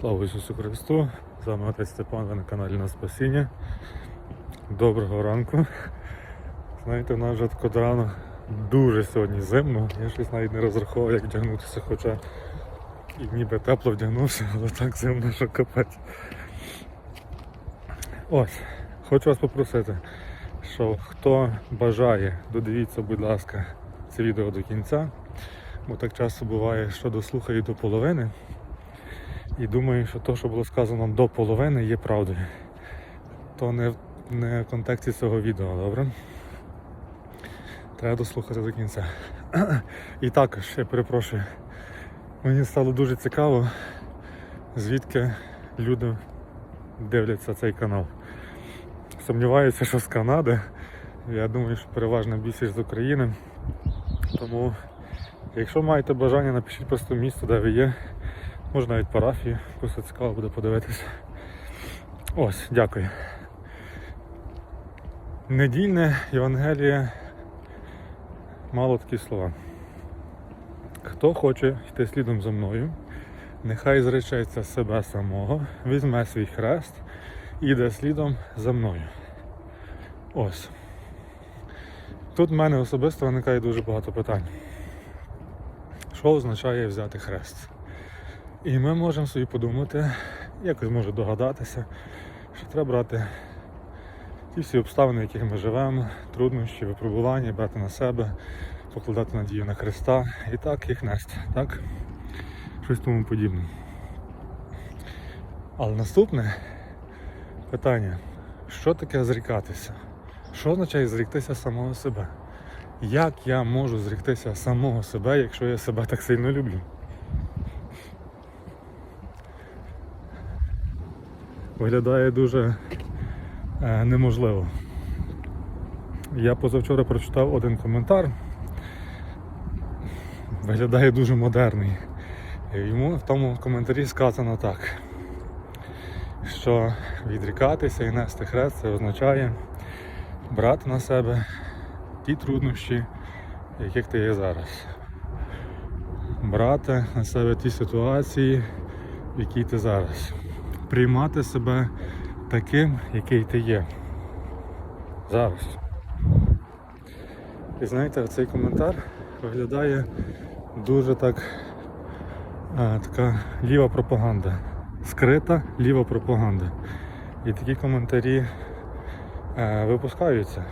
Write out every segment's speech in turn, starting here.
Слава Ісусу Христу! З вами отець Степан, ви на каналі на Спасіння. Доброго ранку. Знаєте, в нас вже тако рано дуже сьогодні зимно. Я щось навіть не розраховував, як вдягнутися, хоча і ніби тепло вдягнувся, але так зимно, що капець. Ось, хочу вас попросити, що хто бажає, додивіться, будь ласка, це відео до кінця, бо так часто буває, що дослухаю до половини. І думаю, що те, що було сказано до половини, є правдою. То не в, не в контексті цього відео, добре? Треба дослухати до кінця. І також, я перепрошую, мені стало дуже цікаво, звідки люди дивляться цей канал. Сумніваюся, що з Канади. Я думаю, що переважна більшість з України. Тому, якщо маєте бажання, напишіть просто місто, де ви є. Можна навіть парафії, просто цікаво буде подивитися. Ось, дякую. Недільне Євангеліє мало такі слова. Хто хоче йти слідом за мною, нехай зречеться себе самого, візьме свій хрест і йде слідом за мною. Ось. Тут в мене особисто виникає дуже багато питань. Що означає взяти хрест? І ми можемо собі подумати, якось може догадатися, що треба брати ті всі обставини, в яких ми живемо, труднощі, випробування, брати на себе, покладати надію на Христа і так їх нести, так? Щось тому подібне. Але наступне питання, що таке зрікатися? Що означає зріктися самого себе? Як я можу зріктися самого себе, якщо я себе так сильно люблю? Виглядає дуже е, неможливо. Я позавчора прочитав один коментар. Виглядає дуже модерний. Йому в тому коментарі сказано так, що відрікатися і нести хрест це означає брати на себе ті труднощі, в яких ти є зараз. Брати на себе ті ситуації, в якій ти зараз приймати себе таким, який ти є. Зараз. І знаєте, цей коментар виглядає дуже так а, така ліва пропаганда. Скрита ліва пропаганда. І такі коментарі а, випускаються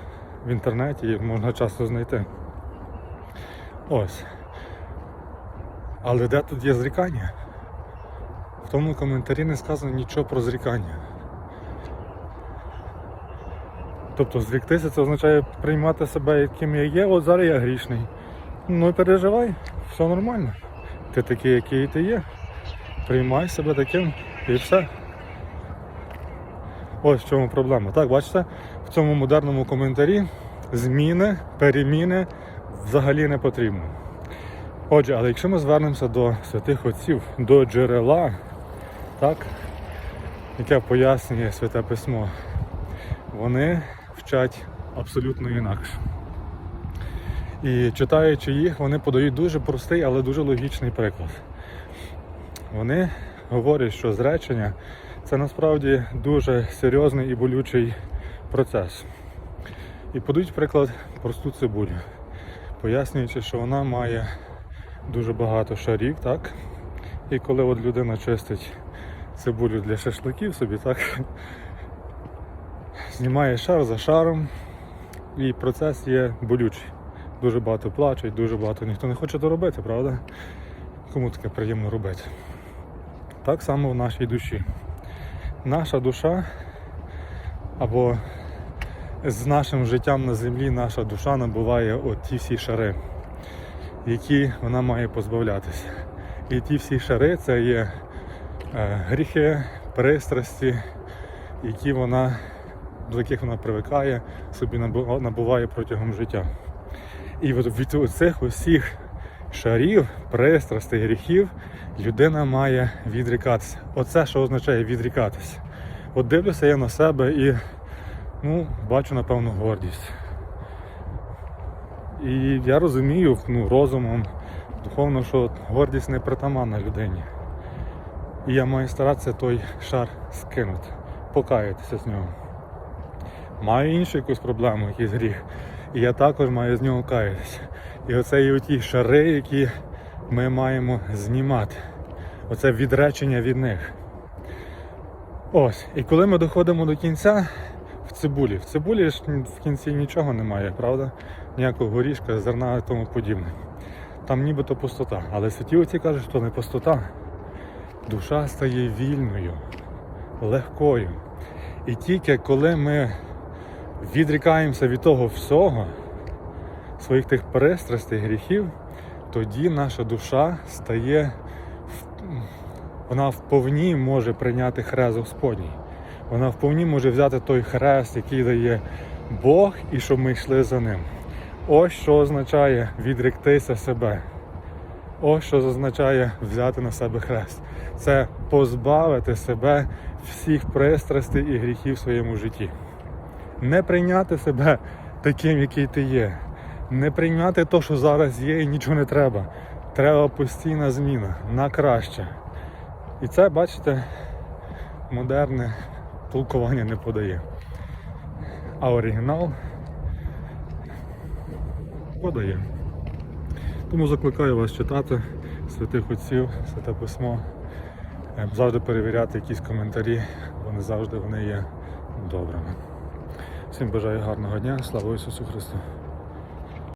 в інтернеті, їх можна часто знайти. Ось. Але де тут є зрікання? В тому коментарі не сказано нічого про зрікання. Тобто зріктися це означає приймати себе, яким я є, от зараз я грішний. Ну переживай, все нормально. Ти такий, який ти є. Приймай себе таким і все. Ось в чому проблема. Так, бачите, в цьому модерному коментарі зміни, переміни взагалі не потрібно. Отже, але якщо ми звернемося до святих отців, до джерела, так, яке пояснює Святе Письмо, вони вчать абсолютно інакше. І читаючи їх, вони подають дуже простий, але дуже логічний приклад. Вони говорять, що зречення це насправді дуже серйозний і болючий процес. І подають приклад просту цибулю, пояснюючи, що вона має дуже багато шарів, так? І коли от людина чистить цибулю для шашликів собі, так? Знімає шар за шаром, і процес є болючий. Дуже багато плачуть, дуже багато ніхто не хоче то робити, правда? Кому таке приємно робити? Так само в нашій душі. Наша душа або з нашим життям на землі наша душа набуває от ті всі шари, які вона має позбавлятися. І ті всі шари це є гріхи, пристрасті, які вона, до яких вона привикає, собі набуває протягом життя. І от від цих усіх шарів, пристрастей, гріхів людина має відрікатися. Оце що означає відрікатися. От дивлюся я на себе і ну, бачу, напевно, гордість. І я розумію ну, розумом, духовно, що гордість не притаманна людині. І я маю старатися той шар скинути, покаятися з нього. Маю іншу якусь проблему, якийсь гріх. І я також маю з нього каятися. І оце є ті шари, які ми маємо знімати. Оце відречення від них. Ось. І коли ми доходимо до кінця в цибулі, в цибулі ж в кінці нічого немає, правда? Ніякого горішка, зерна і тому подібне. Там нібито пустота. Але святі отці кажуть, що не пустота. Душа стає вільною, легкою. І тільки коли ми відрікаємося від того всього, своїх тих пристрастей, гріхів, тоді наша душа стає, вона вповні може прийняти хрест Господній. Вона вповні може взяти той хрест, який дає Бог, і щоб ми йшли за ним. Ось що означає відректися себе. Ось що означає взяти на себе хрест. Це позбавити себе всіх пристрастей і гріхів в своєму житті. Не прийняти себе таким, який ти є. Не прийняти те, що зараз є, і нічого не треба. Треба постійна зміна на краще. І це, бачите, модерне толкування не подає. А оригінал подає. Тому закликаю вас читати святих отців, святе письмо, Е, завжди перевіряти якісь коментарі, вони завжди вони є добрими. Всім бажаю гарного дня, слава Ісусу Христу!